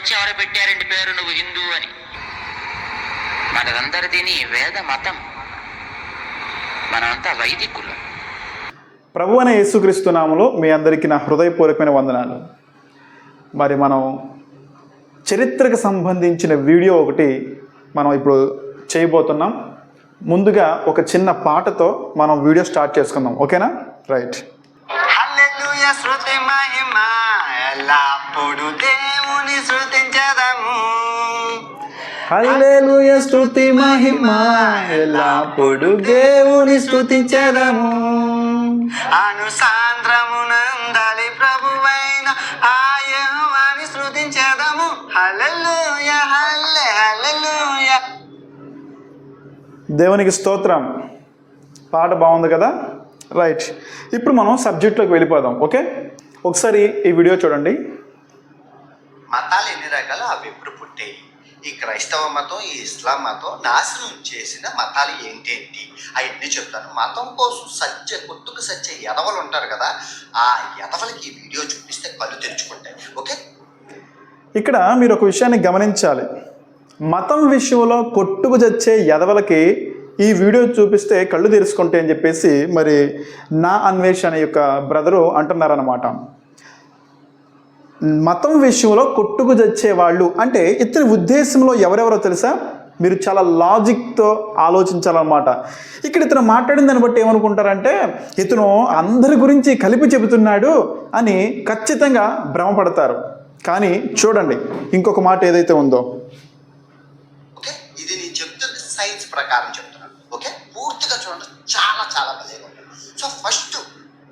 వచ్చి ఎవరు పెట్టారండి పేరు? నువ్వు హిందూ అని. మనదందరిది వేద మతం. మనమంతా వైదికులు. ప్రభు అనే యేసుక్రీస్తు నామములో మీ అందరికీ నా హృదయపూర్వకమైన వందనాలు. మరి మనం చరిత్రకు సంబంధించిన వీడియో ఒకటి మనం ఇప్పుడు చేయబోతున్నాం. ముందుగా ఒక చిన్న పాటతో మనం వీడియో స్టార్ట్ చేసుకుందాం. ఓకేనా? రైట్. హల్లెలూయ శృతి మహిమ ఎల్లప్పుడు దేవుని శృతించదము హల్లెలూయ స్తుతి మహిమ ఎల్లప్పుడు దేవుని స్తుతించదము. అనుసాంద్రమునందలి ప్రభువైన ఆయవాని శృతించదము హల్లెలూయ హల్లె హల్లెలూయ. దేవునికి స్తోత్రం. పాట బాగుంది కదా? రైట్. ఇప్పుడు మనం సబ్జెక్ట్లోకి వెళ్ళిపోదాం ఓకే? ఒకసారి ఈ వీడియో చూడండి. మతాలు ఎన్ని రకాలు? అవి ఎప్పుడు పుట్టాయి? ఈ క్రైస్తవ మతం ఈ ఇస్లాం మతం నాశనం చేసిన మతాలు ఏంటేంటి? అవన్నీ చెప్తాను. మతం కోసం సత్య కొట్టుకు సత్య ఎదవలు ఉంటారు కదా ఆ ఎదవలకి ఈ వీడియో చూపిస్తే కళ్ళు తెరుచుకుంటాయి. ఓకే? ఇక్కడ మీరు ఒక విషయాన్ని గమనించాలి. మతం విషయంలో కొట్టుకు చచ్చే ఎదవలకి ఈ వీడియో చూపిస్తే కళ్ళు తెరుచుకుంటే అని చెప్పేసి మరి నా అన్వేషణ యొక్క బ్రదరు అంటున్నారన్నమాట. మతం విషయంలో కొట్టుకు చచ్చే వాళ్ళు అంటే ఇతని ఉద్దేశంలో ఎవరెవరో తెలుసా? మీరు చాలా లాజిక్తో ఆలోచించాలన్నమాట. ఇక్కడ ఇతను మాట్లాడిన దాన్ని బట్టి ఏమనుకుంటారంటే ఇతను అందరి గురించి కలిపి చెబుతున్నాడు అని ఖచ్చితంగా భ్రమపడతారు. కానీ చూడండి ఇంకొక మాట ఏదైతే ఉందో. ఇది నేను చెప్తుంది సైన్స్ ప్రకారం ఫస్ట్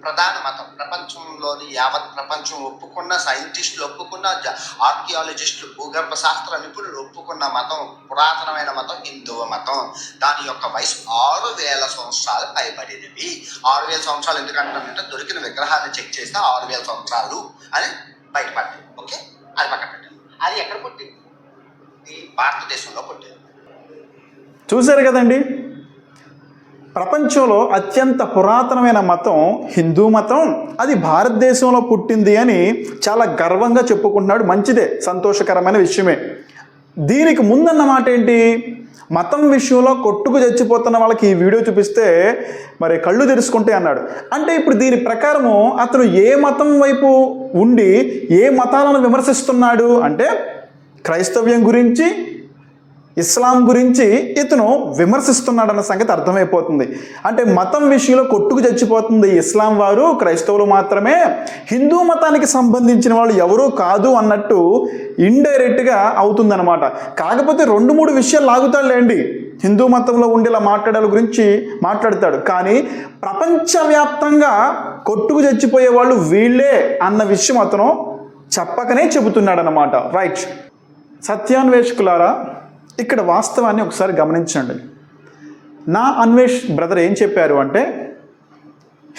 ప్రధాన మతం. ప్రపంచంలోని యావత్ ప్రపంచం ఒప్పుకున్న సైంటిస్టులు ఒప్పుకున్న ఆర్కియాలజిస్టులు భూగర్భ శాస్త్ర నిపుణులు ఒప్పుకున్న మతం పురాతనమైన మతం హిందువ మతం. దాని యొక్క వయసు ఆరు వేల సంవత్సరాలు పైబడినవి. ఆరు వేల సంవత్సరాలు ఎందుకంటానంటే దొరికిన విగ్రహాన్ని చెక్ చేస్తే ఆరు వేల సంవత్సరాలు అని బయటపడ్డాయి. ఓకే? అది పక్కన అది ఎక్కడ పుట్టింది? ఇది భారతదేశంలో పుట్టింది. చూశారు కదండి? ప్రపంచంలో అత్యంత పురాతనమైన మతం హిందూ మతం. అది భారతదేశంలో పుట్టింది అని చాలా గర్వంగా చెప్పుకుంటున్నాడు. మంచిదే సంతోషకరమైన విషయమే. దీనికి ముందన్న మాట ఏంటి మతం విషయంలో కొట్టుకు చచ్చిపోతున్న వాళ్ళకి ఈ వీడియో చూపిస్తే మరి కళ్ళు తెరుచుకుంటే అన్నాడు. అంటే ఇప్పుడు దీని ప్రకారము అతను ఏ మతం వైపు ఉండి ఏ మతాలను విమర్శిస్తున్నాడు అంటే క్రైస్తవ్యం గురించి ఇస్లాం గురించి ఇతను విమర్శిస్తున్నాడన్న సంగతి అర్థమైపోతుంది. అంటే మతం విషయంలో కొట్టుకు చచ్చిపోతుంది ఇస్లాం వారు క్రైస్తవులు మాత్రమే. హిందూ మతానికి సంబంధించిన వాళ్ళు ఎవరూ కాదు అన్నట్టు ఇండైరెక్ట్గా అవుతుందన్నమాట. కాకపోతే రెండు మూడు విషయాలు లాగుతాడులేండి హిందూ మతంలో ఉండేలా మాట్లాడాల గురించి మాట్లాడతాడు. కానీ ప్రపంచవ్యాప్తంగా కొట్టుకు చచ్చిపోయే వాళ్ళు వీళ్ళే అన్న విషయం అతను చెప్పకనే చెబుతున్నాడు అనమాట రైట్. సత్యాన్వేషకులారా ఇక్కడ వాస్తవాన్ని ఒకసారి గమనించండి. నా అన్వేష్ బ్రదర్ ఏం చెప్పారు అంటే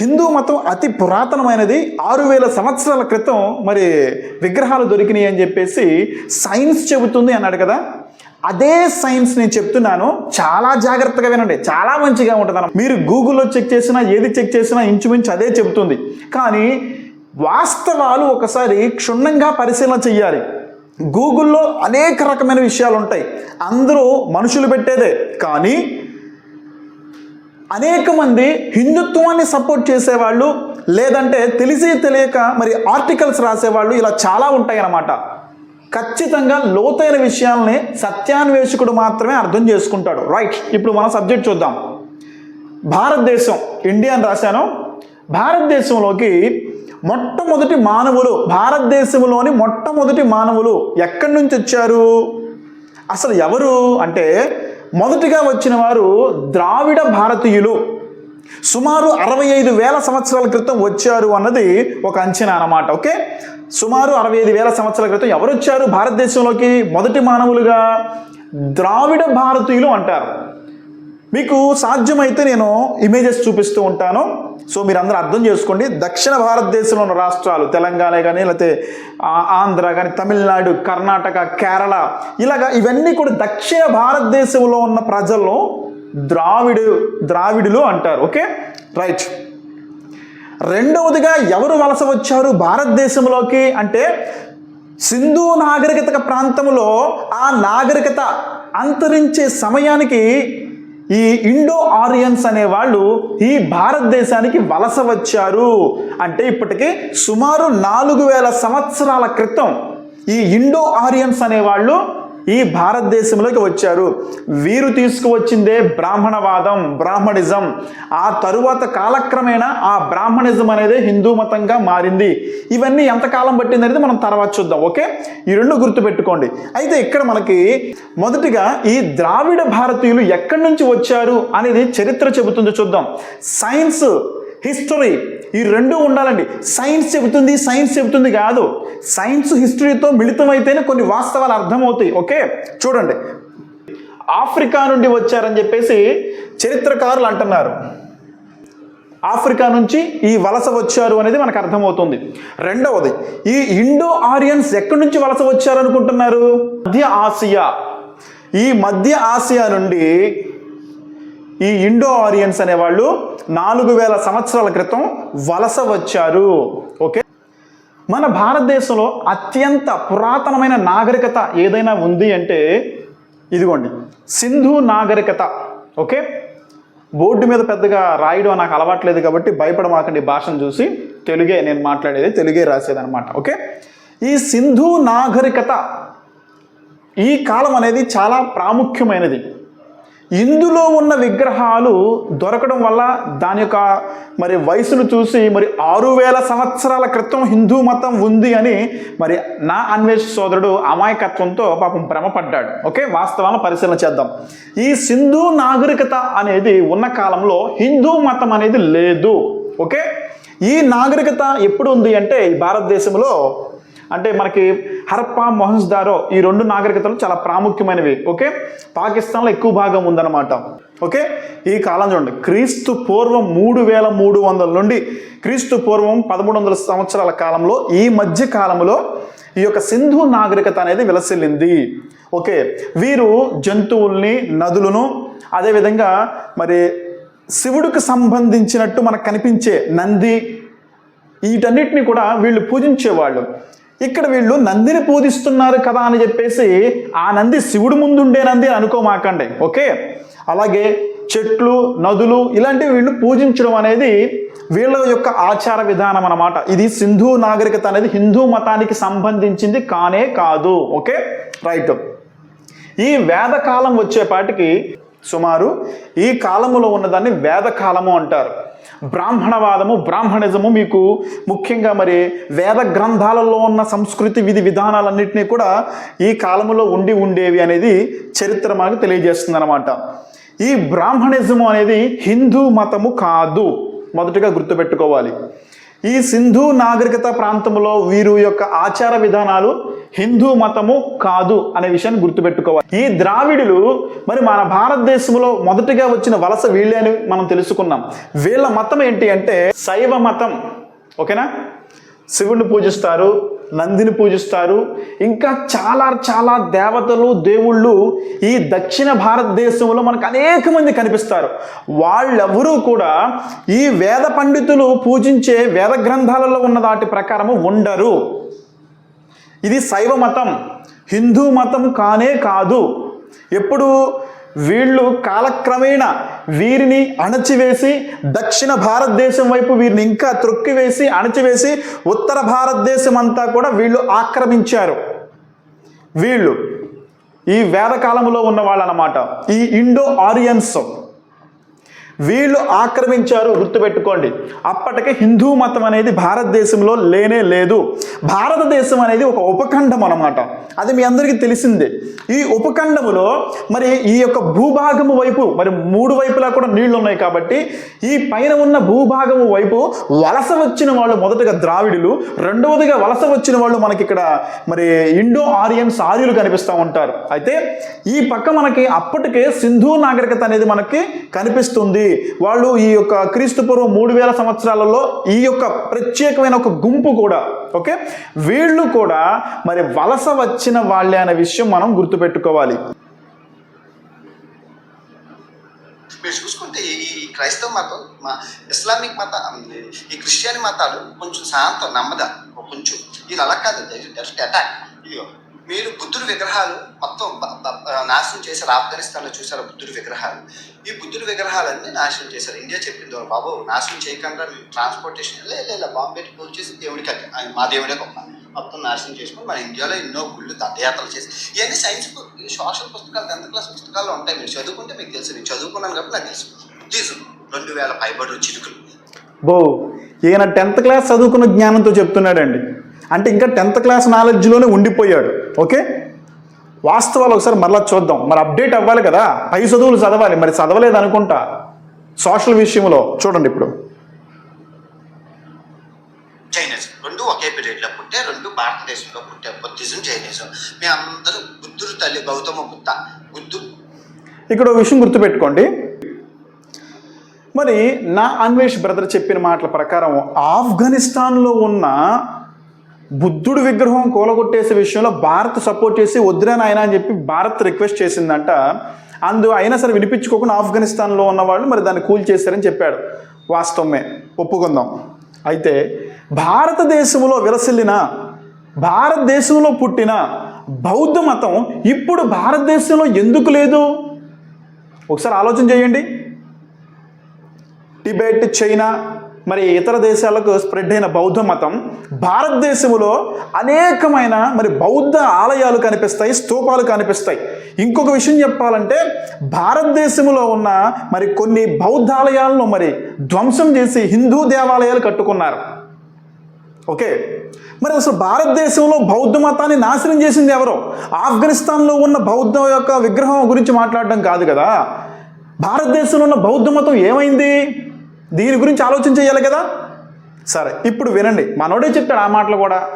హిందూ మతం అతి పురాతనమైనది ఆరు వేల సంవత్సరాల క్రితం మరి విగ్రహాలు దొరికినాయి అని చెప్పేసి సైన్స్ చెబుతుంది అన్నాడు కదా. అదే సైన్స్ నేను చెప్తున్నాను చాలా జాగ్రత్తగా వినండి చాలా మంచిగా ఉంటుంది మీరు గూగుల్లో చెక్ చేసినా ఏది చెక్ చేసినా ఇంచుమించు అదే చెబుతుంది. కానీ వాస్తవాలు ఒకసారి క్షుణ్ణంగా పరిశీలన చెయ్యాలి. గూగుల్లో అనేక రకమైన విషయాలు ఉంటాయి. అందరూ మనుషులు పెట్టేదే. కానీ అనేక మంది హిందుత్వాన్ని సపోర్ట్ చేసేవాళ్ళు లేదంటే తెలిసి తెలియక మరి ఆర్టికల్స్ రాసేవాళ్ళు ఇలా చాలా ఉంటాయి అన్నమాట ఖచ్చితంగా లోతైన విషయాల్ని సత్యాన్వేషకుడు మాత్రమే అర్థం చేసుకుంటాడు. రైట్ ఇప్పుడు మనం సబ్జెక్ట్ చూద్దాం. భారతదేశం ఇండియా అని రాశాను. భారతదేశంలోకి మొట్టమొదటి మానవులు భారతదేశంలోని మొట్టమొదటి మానవులు ఎక్కడి నుంచి వచ్చారు? అసలు ఎవరు? అంటే మొదటిగా వచ్చిన వారు ద్రావిడ భారతీయులు. సుమారు అరవై ఐదు వేల సంవత్సరాల క్రితం వచ్చారు అన్నది ఒక అంచనా అన్నమాట ఓకే? సుమారు అరవై ఐదు వేల సంవత్సరాల క్రితం ఎవరు వచ్చారు భారతదేశంలోకి? మొదటి మానవులుగా ద్రావిడ భారతీయులు అంటారు. మీకు సాధ్యమైతే నేను ఇమేజెస్ చూపిస్తూ ఉంటాను. సో మీరు అందరూ అర్థం చేసుకోండి. దక్షిణ భారతదేశంలో ఉన్న రాష్ట్రాలు తెలంగాణ కానీ లేకపోతే ఆంధ్ర కానీ తమిళనాడు కర్ణాటక కేరళ ఇలాగా ఇవన్నీ కూడా దక్షిణ భారతదేశంలో ఉన్న ప్రజలను ద్రావిడు ద్రావిడులు అంటారు. ఓకే? రైట్. రెండవదిగా ఎవరు వలస వచ్చారు భారతదేశంలోకి అంటే సింధు నాగరికత ప్రాంతంలో ఆ నాగరికత అంతరించే సమయానికి ఈ ఇండో ఆరియన్స్ అనే వాళ్ళు ఈ భారతదేశానికి వలస వచ్చారు. అంటే ఇప్పటికీ సుమారు నాలుగు వేల సంవత్సరాల క్రితం ఈ ఇండో ఆరియన్స్ అనేవాళ్ళు ఈ భారతదేశంలోకి వచ్చారు. వీరు తీసుకువచ్చిందే బ్రాహ్మణవాదం బ్రాహ్మణిజం. ఆ తరువాత కాలక్రమేణా ఆ బ్రాహ్మణిజం అనేది హిందూ మతంగా మారింది. ఇవన్నీ ఎంతకాలం పట్టింది అనేది మనం తర్వాత చూద్దాం ఓకే? ఈ రెండు గుర్తుపెట్టుకోండి. అయితే ఇక్కడ మనకి మొదటిగా ఈ ద్రావిడ భారతీయులు ఎక్కడి నుంచి వచ్చారు అనేది చరిత్ర చెబుతుంది చూద్దాం. సైన్స్ హిస్టరీ ఈ రెండు ఉండాలండి. సైన్స్ చెబుతుంది సైన్స్ చెబుతుంది కాదు. సైన్స్ హిస్టరీతో మిళితమైతేనే కొన్ని వాస్తవాలు అర్థమవుతాయి ఓకే? చూడండి. ఆఫ్రికా నుండి వచ్చారని చెప్పేసి చరిత్రకారులు అంటున్నారు. ఆఫ్రికా నుంచి ఈ వలస వచ్చారు అనేది మనకు అర్థమవుతుంది. రెండవది ఈ ఇండో ఆరియన్స్ ఎక్కడి నుంచి వలస వచ్చారు అనుకుంటున్నారు మధ్య ఆసియా. ఈ మధ్య ఆసియా నుండి ఈ ఇండో ఆరియన్స్ అనేవాళ్ళు నాలుగు వేల సంవత్సరాల క్రితం వలస వచ్చారు. ఓకే? మన భారతదేశంలో అత్యంత పురాతనమైన నాగరికత ఏదైనా ఉంది అంటే ఇదిగోండి సింధు నాగరికత. ఓకే? బోర్డు మీద పెద్దగా రాయడం నాకు అలవాట్లేదు కాబట్టి భయపడమాకండి భాషను చూసి. తెలుగే నేను మాట్లాడేది తెలుగే రాసేది అనమాట ఓకే? ఈ సింధు నాగరికత ఈ కాలం అనేది చాలా ప్రాముఖ్యమైనది. ఇందులో ఉన్న విగ్రహాలు దొరకడం వల్ల దాని యొక్క మరి వయసును చూసి మరి ఆరు వేల సంవత్సరాల క్రితం హిందూ మతం ఉంది అని మరి నా అన్వేష్ సోదరుడు అమాయకత్వంతో పాపం భ్రమపడ్డాడు. ఓకే వాస్తవాలను పరిశీలన చేద్దాం. ఈ సింధు నాగరికత అనేది ఉన్న కాలంలో హిందూ మతం అనేది లేదు. ఓకే ఈ నాగరికత ఎప్పుడు ఉంది అంటే ఈ భారతదేశంలో అంటే మనకి హరప్పా మొహన్స్దారో ఈ రెండు నాగరికతలు చాలా ప్రాముఖ్యమైనవి ఓకే? పాకిస్తాన్లో ఎక్కువ భాగం ఉందన్నమాట ఓకే? ఈ కాలం చూడండి క్రీస్తు పూర్వం మూడు వేల మూడు వందల నుండి క్రీస్తు పూర్వం పదమూడు వందల సంవత్సరాల కాలంలో ఈ మధ్య కాలంలో ఈ యొక్క సింధు నాగరికత అనేది విలసిల్లింది ఓకే? వీరు జంతువుల్ని నదులను అదేవిధంగా మరి శివుడికి సంబంధించినట్టు మనకు కనిపించే నంది వీటన్నిటిని కూడా వీళ్ళు పూజించేవాళ్ళు. ఇక్కడ వీళ్ళు నందిని పూజిస్తున్నారు కదా అని చెప్పేసి ఆ నంది శివుడు ముందుండే నంది అని అనుకోమాకండి. ఓకే? అలాగే చెట్లు నదులు ఇలాంటివి వీళ్ళు పూజించడం అనేది వీళ్ళ యొక్క ఆచార విధానం అనమాట ఇది సింధు నాగరికత అనేది హిందూ మతానికి సంబంధించింది కానే కాదు. ఓకే? రైట్. ఈ వేదకాలం వచ్చేపాటికి సుమారు ఈ కాలములో ఉన్నదాన్ని వేదకాలము అంటారు. బ్రాహ్మణవాదము బ్రాహ్మణిజము మీకు ముఖ్యంగా మరి వేద గ్రంథాలలో ఉన్న సంస్కృతి విధి విధానాలన్నింటినీ కూడా ఈ కాలములో ఉండి ఉండేవి అనేది చరిత్ర మనకు తెలియజేస్తుంది అనమాట ఈ బ్రాహ్మణిజము అనేది హిందూ మతము కాదు. మొదటగా గుర్తుపెట్టుకోవాలి. ఈ సింధు నాగరికత ప్రాంతంలో వీరు యొక్క ఆచార విధానాలు హిందూ మతము కాదు అనే విషయాన్ని గుర్తుపెట్టుకోవాలి. ఈ ద్రావిడులు మరి మన భారతదేశంలో మొదటిగా వచ్చిన వలస వీళ్ళే అని మనం తెలుసుకున్నాం. వీళ్ళ మతం ఏంటి అంటే శైవ మతం. ఓకేనా? శివుడిని పూజిస్తారు నందిని పూజిస్తారు. ఇంకా చాలా చాలా దేవతలు దేవుళ్ళు ఈ దక్షిణ భారతదేశంలో మనకు అనేక మంది కనిపిస్తారు. వాళ్ళెవరూ కూడా ఈ వేద పండితులు పూజించే వేద గ్రంథాలలో ఉన్న దాటి ప్రకారము ఉండరు. ఇది శైవ మతం. హిందూ మతం కానే కాదు. ఎప్పుడు వీళ్ళు కాలక్రమేణా వీరిని అణచివేసి దక్షిణ భారతదేశం వైపు వీరిని ఇంకా త్రొక్కివేసి అణచివేసి ఉత్తర భారతదేశం అంతా కూడా వీళ్ళు ఆక్రమించారు. వీళ్ళు ఈ వేదకాలంలో ఉన్న వాళ్ళు అన్నమాట ఈ ఇండో ఆరియన్స్ వీళ్ళు ఆక్రమించారు గుర్తుపెట్టుకోండి. అప్పటికే హిందూ మతం అనేది భారతదేశంలో లేనే లేదు. భారతదేశం అనేది ఒక ఉపఖండం అన్నమాట. అది మీ అందరికీ తెలిసిందే. ఈ ఉపఖండములో మరి ఈ యొక్క భూభాగము వైపు మరి మూడు వైపులా కూడా నీళ్ళు ఉన్నాయి కాబట్టి ఈ పైన ఉన్న భూభాగము వైపు వలస వచ్చిన వాళ్ళు మొదటగా ద్రావిడులు రెండవదిగా వలస వచ్చిన వాళ్ళు మనకి ఇక్కడ మరి ఇండో ఆరియన్స్ ఆర్యులు కనిపిస్తూ ఉంటారు. అయితే ఈ పక్క మనకి అప్పటికే సింధు నాగరికత అనేది మనకి కనిపిస్తుంది. వాళ్ళు ఈ యొక్క క్రీస్తుపూర్వం మూడు వేల సంవత్సరాలలో ఈ యొక్క ప్రత్యేకమైన ఒక గుంపు కూడా ఓకే? వీళ్ళు కూడా మరి వలస వచ్చిన వాళ్ళే అనే విషయం మనం గుర్తుపెట్టుకోవాలి. మీరు చూసుకుంటే ఈ క్రైస్తవ మతం మా ఇస్లామిక్ మత ఈ క్రిస్టియన్ మతాలు కొంచెం శాంతం నమ్మద కొంచెం. ఇది అలా కాదు అటాక్ మీరు బుద్ధుడి విగ్రహాలు మొత్తం నాశనం చేశారు ఆఫ్ఘనిస్తాన్లో చూసారు బుద్ధుడి విగ్రహాలు? ఈ బుద్ధుడి విగ్రహాలన్నీ నాశనం చేశారు. ఇండియా చెప్పింది బాబు నాశనం చేయకుండా ట్రాన్స్పోర్టేషన్ లేదా బాంబే పూల్ చేసి దేవుడికి అది మా దేవుడే గొప్ప. మొత్తం నాశనం చేసుకుని మన ఇండియాలో ఎన్నో గుళ్ళు దండయాత్రలు చేసి. ఇవన్నీ సైన్స్ సోషల్ పుస్తకాలు టెన్త్ క్లాస్ పుస్తకాల్లో ఉంటాయి. మీరు చదువుకుంటే మీకు తెలుసు. నేను చదువుకున్నాను కాబట్టి నాకు తెలుసు. రెండు వేల పైబడి చిరుకులు. బో ఈయన టెన్త్ క్లాస్ చదువుకున్న జ్ఞానంతో చెప్తున్నాడండి. అంటే ఇంకా టెన్త్ క్లాస్ నాలెడ్జ్లోనే ఉండిపోయాడు ఓకే? వాస్తవాలు ఒకసారి మరలా చూద్దాం. మరి అప్డేట్ అవ్వాలి కదా? పై చదువులు చదవాలి. మరి చదవలేదు అనుకుంటా? సోషల్ విషయంలో చూడండి ఇప్పుడు. జైనిజం రెండు ఒకే పీరియడ్లో పుట్టే రెండు భారతదేశంలో పుట్టే బుద్ధిజం జైనిజం మీ అందరూ బుద్ధుడు తల్లి గౌతమ బుద్ధ. బుద్ధు. ఇక్కడ ఒక విషయం గుర్తుపెట్టుకోండి. మరి నా అన్వేష్ బ్రదర్ చెప్పిన మాటల ప్రకారం ఆఫ్ఘనిస్తాన్లో ఉన్న బుద్ధుడు విగ్రహం కూలగొట్టేసే విషయంలో భారత్ సపోర్ట్ చేసి వద్దురా నాయన అని చెప్పి భారత్ రిక్వెస్ట్ చేసిందంట. అందు అయినా సరే వినిపించుకోకుండా ఆఫ్ఘనిస్తాన్లో ఉన్న వాళ్ళు మరి దాన్ని కూల్ చేశారని చెప్పాడు. వాస్తవమే. ఒప్పుకుందాం. అయితే భారతదేశంలో విలసిల్లిన భారతదేశంలో పుట్టిన బౌద్ధ మతం ఇప్పుడు భారతదేశంలో ఎందుకు లేదు? ఒకసారి ఆలోచన చేయండి. టిబెట్ చైనా మరి ఇతర దేశాలకు స్ప్రెడ్ అయిన బౌద్ధ మతం భారతదేశంలో అనేకమైన మరి బౌద్ధ ఆలయాలు కనిపిస్తాయి స్తూపాలు కనిపిస్తాయి. ఇంకొక విషయం చెప్పాలంటే భారతదేశంలో ఉన్న మరి కొన్ని బౌద్ధ ఆలయాలను మరి ధ్వంసం చేసి హిందూ దేవాలయాలు కట్టుకున్నారు. ఓకే? మరి అసలు భారతదేశంలో బౌద్ధ మతాన్ని నాశనం చేసింది ఎవరు? ఆఫ్ఘనిస్తాన్లో ఉన్న బౌద్ధ యొక్క విగ్రహం గురించి మాట్లాడడం కాదు కదా. భారతదేశంలో ఉన్న బౌద్ధ మతం ఏమైంది? దీని గురించి ఆలోచన చేయాలి కదా? సరే ఇప్పుడు వినండి. మనోడే చెప్తాడు ఆ మాటలు కూడా.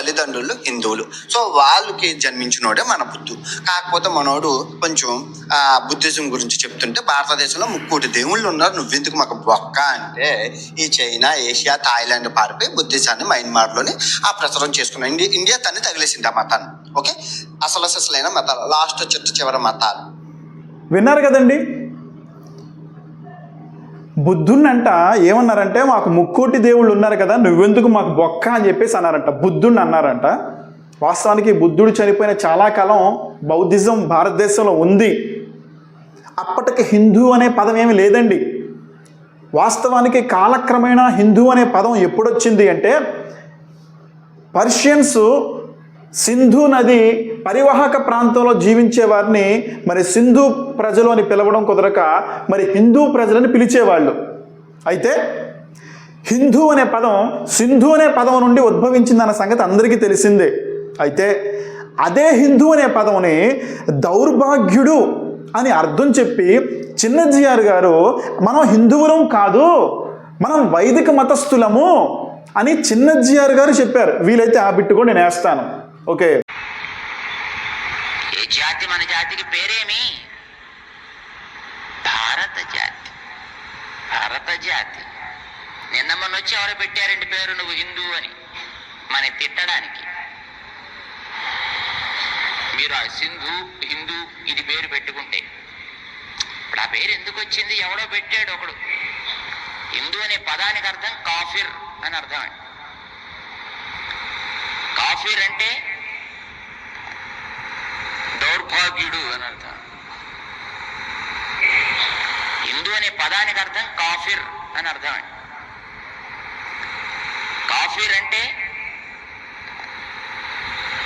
తల్లిదండ్రులు హిందువులు. సో వాళ్ళకి జన్మించినోడే మన బుద్ధు. కాకపోతే మనోడు కొంచెం ఆ బుద్ధిజం గురించి చెప్తుంటే భారతదేశంలో ముక్కోటి దేవుళ్ళు ఉన్నారు. నువ్వెందుకు మాకు బొక్క అంటే ఈ చైనా ఏషియా థాయిలాండ్ పారిపోయి బుద్ధిజాన్ని మయన్మార్లోని ఆ ప్రచారం చేసుకున్నాం ఇండియా ఇండియా తన్ని తగిలేసింది ఆ మతాన్ని. ఓకే? అసలు అసలైన మతాలు. లాస్ట్ చిట్ట చివరి మతాలు. విన్నారు కదండి? బుద్ధుణ్ణంట ఏమన్నారంటే మాకు ముక్కోటి దేవుళ్ళు ఉన్నారు కదా నువ్వెందుకు మాకు బొక్క అని చెప్పేసి అన్నారంట. బుద్ధుణ్ణి అన్నారంట. వాస్తవానికి బుద్ధుడు చనిపోయిన చాలా కాలం బౌద్ధిజం భారతదేశంలో ఉంది. అప్పటికి హిందూ అనే పదం ఏమి లేదండి. వాస్తవానికి కాలక్రమేణా హిందూ అనే పదం ఎప్పుడొచ్చింది అంటే పర్షియన్స్ సింధు నది పరివాహక ప్రాంతంలో జీవించే వారిని మరి సింధు ప్రజలు అని పిలవడం కుదరక మరి హిందూ ప్రజలని పిలిచేవాళ్ళు. అయితే హిందూ అనే పదం సింధు అనే పదం నుండి ఉద్భవించిందన్న సంగతి అందరికీ తెలిసిందే. అయితే అదే హిందూ అనే పదంని దౌర్భాగ్యుడు అని అర్థం చెప్పి చిన్నజీఆర్ గారు మనం హిందువులం కాదు మనం వైదిక మతస్థులము అని చిన్నజీఆర్ గారు చెప్పారు. వీలైతే ఆ బిట్టు కూడా నేను వేస్తాను. ఓకే. ఏ జాతి మన జాతికి పేరేమి? భారత జాతి. భారత జాతి. నిన్న మొన్న వచ్చి ఎవరు పెట్టారండి పేరు నువ్వు హిందూ అని. మన తిట్టడానికి. మీరు ఆ సింధు హిందూ ఇది పేరు పెట్టుకుంటే. ఇప్పుడు ఆ పేరు ఎందుకు వచ్చింది? ఎవడో పెట్టాడు ఒకడు. హిందూ అనే పదానికి అర్థం కాఫిర్ అని అర్థం కాఫిర్ అంటే దౌర్భాగ్యుడు అని అర్థం. హిందూ అనే పదానికి అర్థం కాఫిర్ అని అర్థం అండి. కాఫిర్ అంటే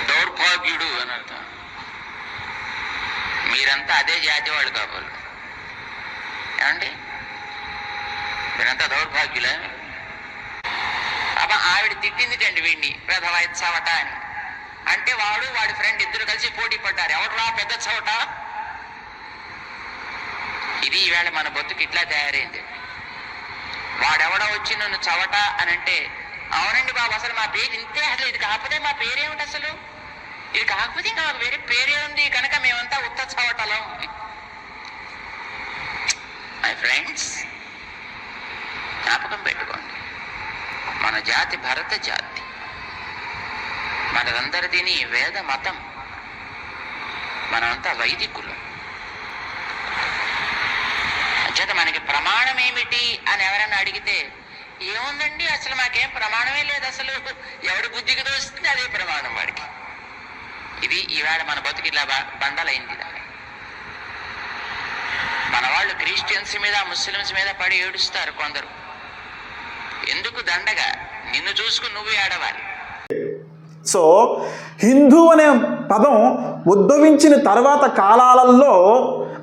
దౌర్భాగ్యుడు అని అర్థం. మీరంతా అదే జాతి వాళ్ళు కావాలి ఏమండి? మీరంతా దౌర్భాగ్యులే? అబ్బా ఆవిడ తిట్టిందిటండి వీడిని. పెద్దవా అని అంటే వాడు వాడి ఫ్రెండ్ ఇద్దరు కలిసి పోటీ పడ్డారు. ఎవడురా? పెద్ద చవట ఇది ఈవేళ మన బతుకు ఇట్లా తయారైంది. వాడెవడో వచ్చి నన్ను చవట అని అంటే అవునండి బాబు అసలు మా పేరు ఇంతే అసలు ఇది కాకపోతే మా పేరేమిటి అసలు? ఇది కాకపోతే ఇంకా మాకు వేరే పేరే ఉంది కనుక మేమంతా ఉత్త చవటలం. మై ఫ్రెండ్స్ జ్ఞాపకం పెట్టుకోండి. మన జాతి భరత జాతి. మనదందరిదిని వేద మతం. మనమంతా వైదికులు. అంచేత మనకి ప్రమాణం ఏమిటి అని ఎవరైనా అడిగితే ఏముందండి? అసలు మాకేం ప్రమాణమే లేదు అసలు. ఎవరి బుద్ధికి దోస్తుంది అదే ప్రమాణం వాడికి. ఇది ఈవేళ మన బతుకు ఇలా బండలైంది ఇలా. మన వాళ్ళు క్రిస్టియన్స్ మీద ముస్లిమ్స్ మీద పడి ఏడుస్తారు కొందరు. ఎందుకు దండగా? నిన్ను చూసుకుని నువ్వు ఏడవాలి సో హిందూ అనే పదం ఉద్భవించిన తర్వాత కాలాలలో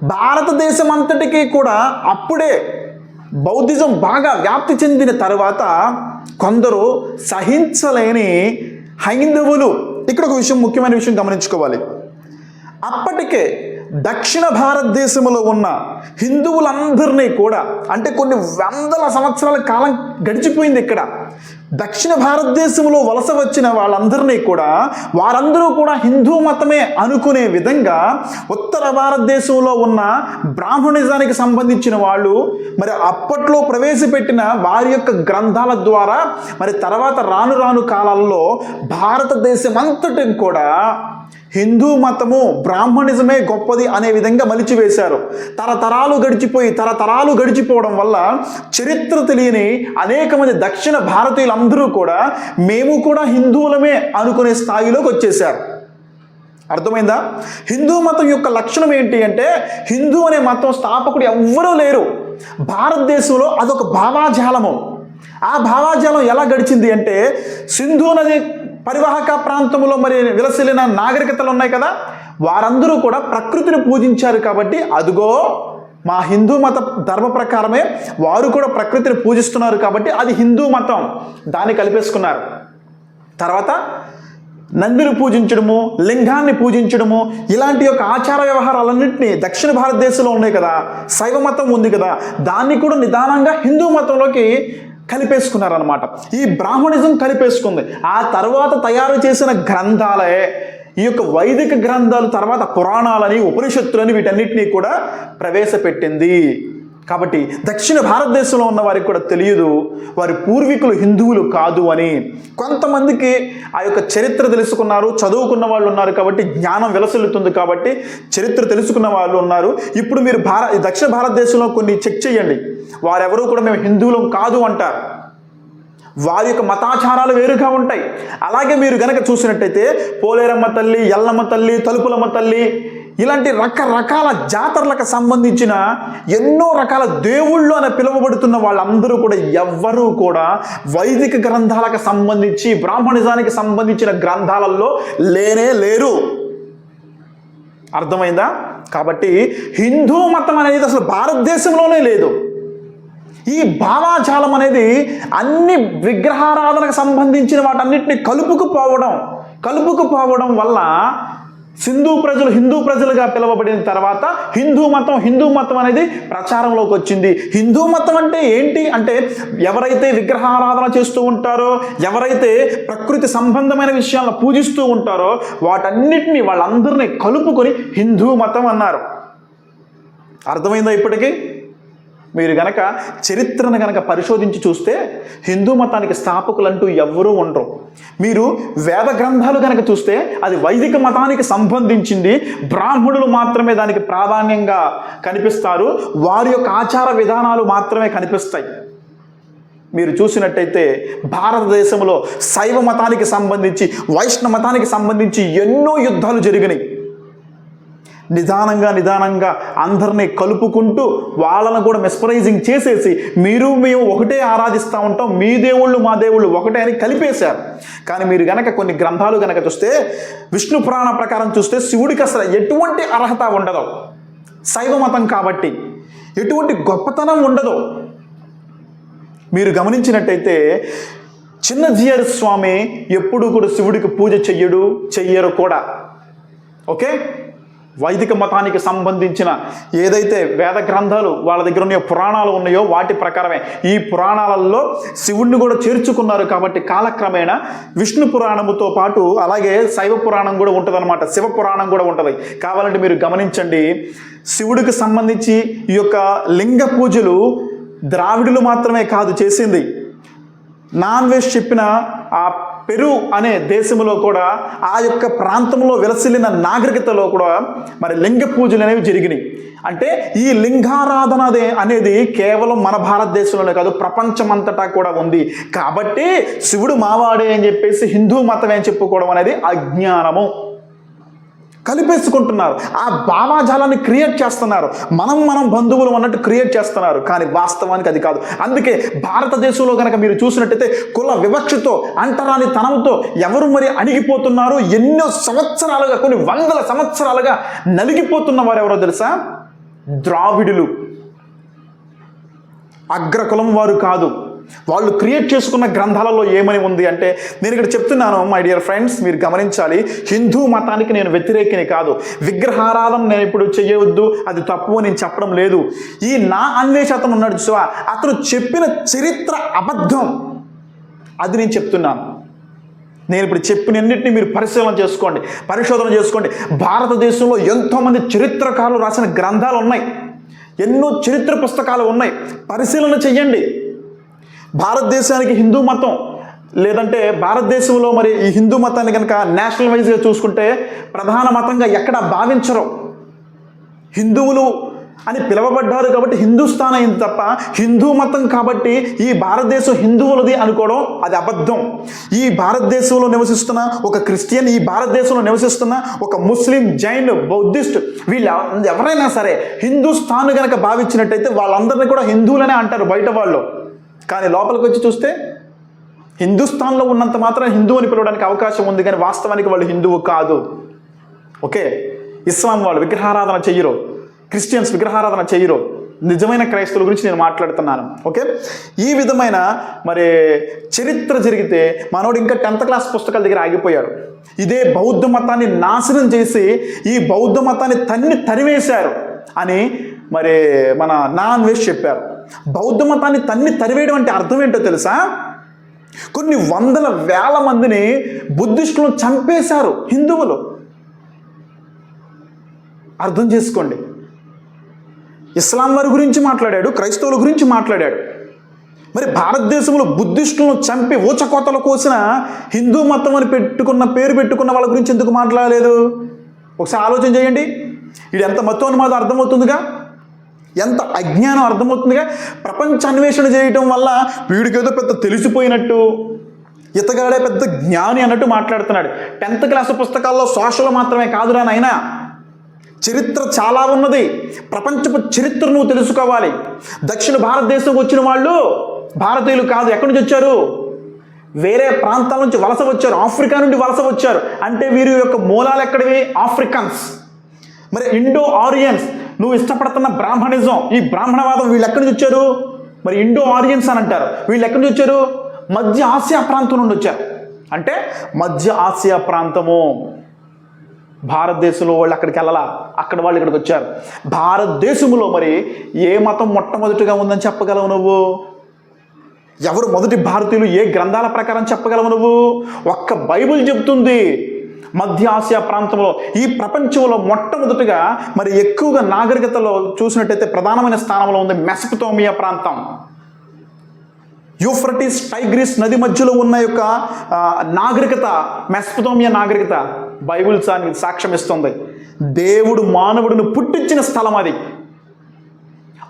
భారతదేశం అంతటికీ కూడా అప్పుడే బౌద్ధిజం బాగా వ్యాప్తి చెందిన తర్వాత కొందరు సహించలేని హైందవులు. ఇక్కడ ఒక విషయం ముఖ్యమైన విషయం గమనించుకోవాలి. అప్పటికే దక్షిణ భారతదేశంలో ఉన్న హిందువులందరినీ కూడా అంటే కొన్ని వందల సంవత్సరాల కాలం గడిచిపోయింది ఇక్కడ. దక్షిణ భారతదేశంలో వలస వచ్చిన వాళ్ళందరినీ కూడా వారందరూ కూడా హిందూ మతమే అనుకునే విధంగా ఉత్తర భారతదేశంలో ఉన్న బ్రాహ్మణిజానికి సంబంధించిన వాళ్ళు మరి అప్పట్లో ప్రవేశపెట్టిన వారి యొక్క గ్రంథాల ద్వారా మరి తర్వాత రాను రాను కాలాల్లో భారతదేశం అంతటి కూడా హిందూ మతము బ్రాహ్మణిజమే గొప్పది అనే విధంగా మలిచివేశారు. తరతరాలు గడిచిపోయి తరతరాలు గడిచిపోవడం వల్ల చరిత్ర తెలియని అనేక మంది దక్షిణ భారతీయులందరూ కూడా మేము కూడా హిందువులమే అనుకునే స్థాయిలోకి వచ్చేసారు అర్థమైందా? హిందూ మతం యొక్క లక్షణం ఏంటి అంటే హిందూ అనే మతం స్థాపకుడు ఎవ్వరూ లేరు. భారతదేశంలో అదొక భావాజాలము. ఆ భావాజాలం ఎలా గడిచింది అంటే సింధు నది పరివాహక ప్రాంతంలో మరి విలసిలిన నాగరికతలు ఉన్నాయి కదా వారందరూ కూడా ప్రకృతిని పూజించారు కాబట్టి అదుగో మా హిందూ మత ధర్మ ప్రకారమే వారు కూడా ప్రకృతిని పూజిస్తున్నారు కాబట్టి అది హిందూ మతం. దాన్ని కలిపేసుకున్నారు. తర్వాత నందిని పూజించడము లింగాన్ని పూజించడము ఇలాంటి యొక్క ఆచార వ్యవహారాలన్నింటినీ దక్షిణ భారతదేశంలో ఉన్నాయి కదా శైవ మతం ఉంది కదా దాన్ని కూడా నిదానంగా హిందూ మతంలోకి కలిపేసుకున్నారనమాట ఈ బ్రాహ్మణిజం కలిపేసుకుంది. ఆ తర్వాత తయారు చేసిన గ్రంథాలే ఈ యొక్క వైదిక గ్రంథాలు తర్వాత పురాణాలని ఉపనిషత్తులని వీటన్నిటినీ కూడా ప్రవేశపెట్టింది. కాబట్టి దక్షిణ భారతదేశంలో ఉన్న వారికి కూడా తెలియదు వారి పూర్వీకులు హిందువులు కాదు అని. కొంతమందికి ఆ యొక్క చరిత్ర తెలుసుకున్నారు చదువుకున్న వాళ్ళు ఉన్నారు కాబట్టి జ్ఞానం విలసిల్లుతుంది కాబట్టి చరిత్ర తెలుసుకున్న వాళ్ళు ఉన్నారు. ఇప్పుడు మీరు భార దక్షిణ భారతదేశంలో కొన్ని చెక్ చేయండి. వారెవరూ కూడా మేము హిందువులం కాదు అంటారు. వారి యొక్క మతాచారాలు వేరుగా ఉంటాయి. అలాగే మీరు గనక చూసినట్టయితే పోలేరమ్మ తల్లి ఎల్లమ్మ తల్లి తలుపులమ్మ తల్లి ఇలాంటి రకరకాల జాతరలకు సంబంధించిన ఎన్నో రకాల దేవుళ్ళు అని పిలువబడుతున్న వాళ్ళందరూ కూడా ఎవ్వరూ కూడా వైదిక గ్రంథాలకు సంబంధించి బ్రాహ్మణిజానికి సంబంధించిన గ్రంథాలలో లేనే లేరు. అర్థమైందా? కాబట్టి హిందూ మతం అనేది అసలు భారతదేశంలోనే లేదు. ఈ భావాజాలం అనేది అన్ని విగ్రహారాధనకు సంబంధించిన వాటన్నిటిని కలుపుకుపోవడం కలుపుకుపోవడం వల్ల సింధు ప్రజలు హిందూ ప్రజలుగా పిలువబడిన తర్వాత హిందూ మతం హిందూ మతం అనేది ప్రచారంలోకి వచ్చింది. హిందూ మతం అంటే ఏంటి? అంటే ఎవరైతే విగ్రహారాధన చేస్తూ ఉంటారో ఎవరైతే ప్రకృతి సంబంధమైన విషయాలను పూజిస్తూ ఉంటారో వాటన్నిటిని వాళ్ళందరినీ కలుపుకొని హిందూ మతం అన్నారు. అర్థమైందా ఇప్పటికీ? మీరు గనక చరిత్రను గనక పరిశోధించి చూస్తే హిందూ మతానికి స్థాపకులంటూ ఎవ్వరూ ఉండరు. మీరు వేద గ్రంథాలు గనక చూస్తే అది వైదిక మతానికి సంబంధించింది బ్రాహ్మణులు మాత్రమే దానికి ప్రాధాన్యంగా కనిపిస్తారు వారి యొక్క ఆచార విధానాలు మాత్రమే కనిపిస్తాయి. మీరు చూసినట్టయితే భారతదేశంలో శైవ మతానికి సంబంధించి వైష్ణవ మతానికి సంబంధించి ఎన్నో యుద్ధాలు జరిగినాయి. నిదానంగా నిదానంగా అందరినీ కలుపుకుంటూ వాళ్ళను కూడా మెస్పరైజింగ్ చేసేసి మీరు మేము ఒకటే ఆరాధిస్తూ ఉంటాం మీ దేవుళ్ళు మా దేవుళ్ళు ఒకటే అని కలిపేశారు. కానీ మీరు గనక కొన్ని గ్రంథాలు గనక చూస్తే విష్ణు పురాణ ప్రకారం చూస్తే శివుడికి అసలు ఎటువంటి అర్హత ఉండదు. శైవ మతం కాబట్టి ఎటువంటి గొప్పతనం ఉండదు. మీరు గమనించినట్టయితే చిన్న జియర్ స్వామి ఎప్పుడు కూడా శివుడికి పూజ చెయ్యడు చెయ్యరు కూడా. ఓకే? వైదిక మతానికి సంబంధించిన ఏదైతే వేద గ్రంథాలు వాళ్ళ దగ్గర ఉన్న పురాణాలు ఉన్నాయో వాటి ప్రకారమే. ఈ పురాణాలలో శివుణ్ణి కూడా చేర్చుకున్నారు కాబట్టి కాలక్రమేణా విష్ణు పురాణముతో పాటు అలాగే శైవ పురాణం కూడా ఉంటుందన్నమాట. శివ పురాణం కూడా ఉంటుంది. కావాలంటే మీరు గమనించండి. శివుడికి సంబంధించి ఈ యొక్క లింగ పూజలు ద్రావిడులు మాత్రమే కాదు చేసింది. నాన్ వెజ్ చెప్పిన ఆ పెరు అనే దేశంలో కూడా ఆ యొక్క ప్రాంతంలో విలసిల్లిన నాగరికతలో కూడా మరి లింగ పూజలు అనేవి జరిగినాయి. అంటే ఈ లింగారాధన అనేది కేవలం మన భారతదేశంలోనే కాదు ప్రపంచమంతటా కూడా ఉంది. కాబట్టి శివుడు మావాడే అని చెప్పేసి హిందూ మతమే అని చెప్పుకోవడం అనేది అజ్ఞానము. కలిపేసుకుంటున్నారు. ఆ భావాజాలాన్ని క్రియేట్ చేస్తున్నారు. మనం మనం బంధువులు అన్నట్టు క్రియేట్ చేస్తున్నారు. కానీ వాస్తవానికి అది కాదు. అందుకే భారతదేశంలో కనుక మీరు చూసినట్టయితే కుల వివక్షతో అంటరాని తనంతో ఎవరు మరి అణిగిపోతున్నారు? ఎన్నో సంవత్సరాలుగా కొన్ని వందల సంవత్సరాలుగా నలిగిపోతున్న వారు ఎవరో తెలుసా? ద్రావిడులు. అగ్రకులం వారు కాదు. వాళ్ళు క్రియేట్ చేసుకున్న గ్రంథాలలో ఏమని ఉంది అంటే నేను ఇక్కడ చెప్తున్నాను మై డియర్ ఫ్రెండ్స్ మీరు గమనించాలి హిందూ మతానికి నేను వ్యతిరేకిని కాదు. విగ్రహారాధన నేను ఇప్పుడు చేయవద్దు అది తప్పు అని నేను చెప్పడం లేదు. ఈ నా అన్వేష అతను ఉన్నాడు చూసా అతను చెప్పిన చరిత్ర అబద్ధం. అది నేను చెప్తున్నాను. నేను ఇప్పుడు చెప్పినన్నింటినీ మీరు పరిశీలన చేసుకోండి పరిశోధన చేసుకోండి. భారతదేశంలో ఎంతోమంది చరిత్రకారులు రాసిన గ్రంథాలు ఉన్నాయి. ఎన్నో చరిత్ర పుస్తకాలు ఉన్నాయి. పరిశీలన చెయ్యండి. భారతదేశానికి హిందూ మతం లేదంటే భారతదేశంలో మరి ఈ హిందూ మతాన్ని కనుక నేషనల్ వైజ్గా చూసుకుంటే ప్రధాన మతంగా ఎక్కడ భావించరు. హిందువులు అని పిలవబడ్డారు కాబట్టి హిందుస్థాన్ అయింది తప్ప హిందూ మతం కాబట్టి ఈ భారతదేశం హిందువులది అనుకోవడం అది అబద్ధం. ఈ భారతదేశంలో నివసిస్తున్న ఒక క్రిస్టియన్ ఈ భారతదేశంలో నివసిస్తున్న ఒక ముస్లిం జైన్ బౌద్ధిస్ట్ వీళ్ళ ఎవరైనా సరే హిందుస్థాన్ కనుక భావించినట్టయితే వాళ్ళందరినీ కూడా హిందువులనే అంటారు బయట వాళ్ళు. కానీ లోపలికి వచ్చి చూస్తే హిందుస్థాన్లో ఉన్నంత మాత్రం హిందూ అని పిలవడానికి అవకాశం ఉంది కానీ వాస్తవానికి వాళ్ళు హిందువు కాదు. ఓకే? ఇస్లాం వాళ్ళు విగ్రహారాధన చెయ్యరు. క్రిస్టియన్స్ విగ్రహారాధన చెయ్యరు. నిజమైన క్రైస్తవుల గురించి నేను మాట్లాడుతున్నాను. ఓకే? ఈ విధమైన మరి చరిత్ర జరిగితే మనోడు ఇంకా టెన్త్ క్లాస్ పుస్తకాల దగ్గర ఆగిపోయాడు. ఇదే బౌద్ధ మతాన్ని నాశనం చేసి ఈ బౌద్ధ మతాన్ని తన్ని తరివేశారు అని మరి మన నాన్ వేష్ చెప్పారు. బౌద్ధ మతాన్ని తన్ని తరివేయడం అంటే అర్థం ఏంటో తెలుసా? కొన్ని వందల వేల మందిని బుద్ధిస్టులను చంపేశారు హిందువులు. అర్థం చేసుకోండి. ఇస్లాం వారి గురించి మాట్లాడాడు క్రైస్తవుల గురించి మాట్లాడాడు. మరి భారతదేశంలో బుద్ధిస్టులను చంపి ఊచకోతలు కోసిన హిందూ మతం అని పెట్టుకున్న పేరు పెట్టుకున్న వాళ్ళ గురించి ఎందుకు మాట్లాడలేదు? ఒకసారి ఆలోచన చేయండి. ఇది ఎంత మతం మతోన్మాదం అర్థమవుతుందిగా? ఎంత అజ్ఞానం అర్థమవుతుందిగా? ప్రపంచ అన్వేషణ చేయటం వల్ల వీడికేదో పెద్ద తెలిసిపోయినట్టు ఇతగాడే పెద్ద జ్ఞాని అన్నట్టు మాట్లాడుతున్నాడు. టెన్త్ క్లాస్ పుస్తకాల్లో సోషల్ మాత్రమే కాదురా నాయనా. చరిత్ర చాలా ఉన్నది. ప్రపంచపు చరిత్ర నువ్వు తెలుసుకోవాలి. దక్షిణ భారతదేశం వచ్చిన వాళ్ళు భారతీయులు కాదు. ఎక్కడి నుంచి వచ్చారు? వేరే ప్రాంతాల నుంచి వలస వచ్చారు. ఆఫ్రికా నుండి వలస వచ్చారు. అంటే వీరి యొక్క మూలాలు ఎక్కడివి? ఆఫ్రికన్స్. మరి ఇండో ఆరియన్స్. నువ్వు ఇష్టపడుతున్న బ్రాహ్మణిజం. ఈ బ్రాహ్మణవాదం వీళ్ళు ఎక్కడి నుంచి వచ్చారు? మరి ఇండో ఆరియన్స్ అని అంటారు. వీళ్ళు ఎక్కడి నుంచి వచ్చారు? మధ్య ఆసియా ప్రాంతం నుండి వచ్చారు. అంటే మధ్య ఆసియా ప్రాంతము. భారతదేశంలో వాళ్ళు అక్కడికి వెళ్ళాలా? అక్కడ వాళ్ళు ఇక్కడికి వచ్చారు. భారతదేశంలో మరి ఏ మతం మొట్టమొదటిగా ఉందని చెప్పగలవు నువ్వు? ఎవరు మొదటి భారతీయులు ఏ గ్రంథాల ప్రకారం చెప్పగలవు నువ్వు? ఒక్క బైబిల్ చెబుతుంది. మధ్య ఆసియా ప్రాంతంలో ఈ ప్రపంచంలో మొట్టమొదటిగా మరి ఎక్కువగా నాగరికతలో చూసినట్టయితే ప్రధానమైన స్థానంలో ఉంది మెసపతోమియా ప్రాంతం. యూఫ్రటిస్ టైగ్రిస్ నది మధ్యలో ఉన్న యొక్క నాగరికత మెస్పతోమియా నాగరికత బైబుల్ సాని సాక్ష్యం ఇస్తుంది దేవుడు మానవుడిని పుట్టించిన స్థలం అది.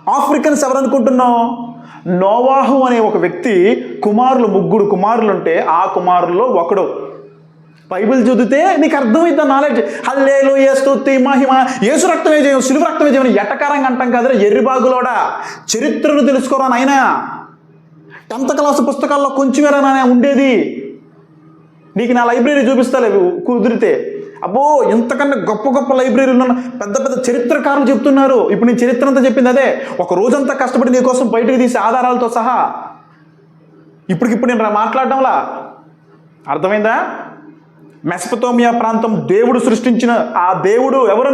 ఆఫ్రికన్స్ ఎవరనుకుంటున్నావు? నోవాహు అనే ఒక వ్యక్తి కుమారులు ముగ్గురు కుమారులు ఉంటే ఆ కుమారుల్లో ఒకడు. బైబిల్ చదివితే నీకు అర్థమైందా నాలెడ్జ్ హల్లేలు స్తుతి మహిమ. యేసు రక్తమే చేయం సిలువ రక్తమే విజయం ఎటకారంగా అంటాం కదరా ఎర్రిబాగులోడా చరిత్రను తెలుసుకోరా నాయనా? టెన్త్ క్లాస్ పుస్తకాల్లో కొంచెమేరా ఉండేది? నీకు నా లైబ్రరీ చూపిస్తాలే కుదిరితే. అబ్బో ఇంతకన్నా గొప్ప గొప్ప లైబ్రరీలు ఉన్న పెద్ద పెద్ద చరిత్రకారులు చెప్తున్నారు. ఇప్పుడు నేను చరిత్ర అంతా చెప్పింది అదే. ఒక రోజంతా కష్టపడి నీ కోసం బయటకు తీసే ఆధారాలతో సహా. ఇప్పటికిప్పుడు నేను మాట్లాడడంలా. అర్థమైందా? మెసపతోమియా ప్రాంతం దేవుడు సృష్టించిన ఆ దేవుడు ఎవరు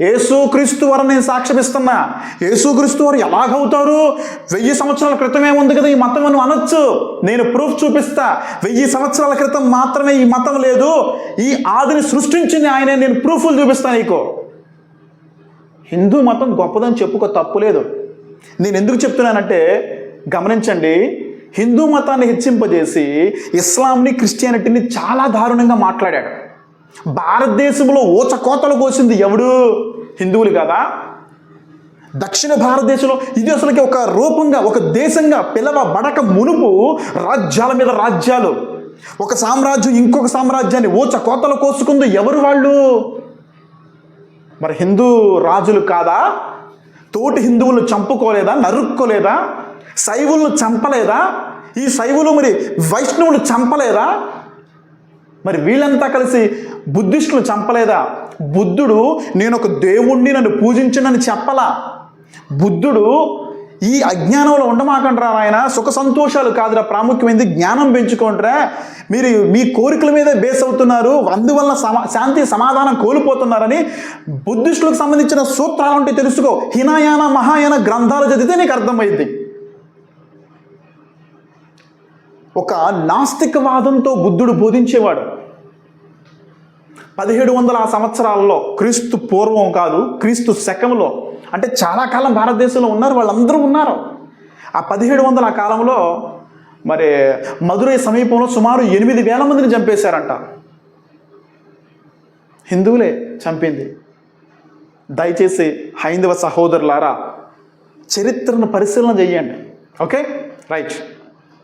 యేసుక్రీస్తు వారు నేను సాక్ష్యమిస్తున్నా. యేసుక్రీస్తు వారు ఎలాగవుతారు? వెయ్యి సంవత్సరాల క్రితమే ఉంది కదా ఈ మతం అని అనొచ్చు. నేను ప్రూఫ్ చూపిస్తా. వెయ్యి సంవత్సరాల క్రితం మాత్రమే ఈ మతం లేదు. ఈ ఆదిని సృష్టించింది ఆయన నేను ప్రూఫ్లు చూపిస్తాను నీకు. హిందూ మతం గొప్పదని చెప్పుకో తప్పు లేదు. నేను ఎందుకు చెప్తున్నానంటే గమనించండి హిందూ మతాన్ని హెచ్చింపజేసి ఇస్లాంని క్రిస్టియానిటీని చాలా దారుణంగా మాట్లాడాడు. భారతదేశంలో ఊచ కోతలు కోసింది ఎవడు? హిందువులు కదా? దక్షిణ భారతదేశంలో ఇది అసలుకి ఒక రూపంగా ఒక దేశంగా పిలవబడక మునుపు రాజ్యాల మీద రాజ్యాలు. ఒక సామ్రాజ్యం ఇంకొక సామ్రాజ్యాన్ని ఊచ కోతలు కోసుకుంది ఎవరు వాళ్ళు? మరి హిందూ రాజులు కాదా? తోటి హిందువులను చంపుకోలేదా? నరుక్కోలేదా? శైవులను చంపలేదా? ఈ శైవులు మరి వైష్ణవులు చంపలేదా? మరి వీళ్ళంతా కలిసి బుద్ధిస్టులు చంపలేదా? బుద్ధుడు నేను ఒక దేవుణ్ణి నన్ను పూజించనని చెప్పలా? బుద్ధుడు ఈ అజ్ఞానంలో ఉండమాకండ్రా ఆయన సుఖ సంతోషాలు కాదురా ప్రాముఖ్యమైనది జ్ఞానం పెంచుకోండిరా మీరు మీ కోరికల మీదే బేస్ అవుతున్నారు అందువల్ల సమా శాంతి సమాధానం కోల్పోతున్నారని బుద్ధిస్టులకు సంబంధించిన సూత్రాలు ఉంటే తెలుసుకో. హినాయాన మహాయాన గ్రంథాలు చదివితే నీకు అర్థమైంది ఒక నాస్తికవాదంతో బుద్ధుడు బోధించేవాడు. పదిహేడు వందల సంవత్సరాలలో క్రీస్తు పూర్వం కాదు క్రీస్తు శకంలో అంటే చాలా కాలం భారతదేశంలో ఉన్నారు వాళ్ళందరూ ఉన్నారు. ఆ పదిహేడు వందల కాలంలో మరి మధురై సమీపంలో సుమారు ఎనిమిది వేల మందిని చంపేశారంట. హిందువులే చంపింది. దయచేసి హైందవ సహోదరులారా చరిత్రను పరిశీలన చెయ్యండి ఓకే? రైట్.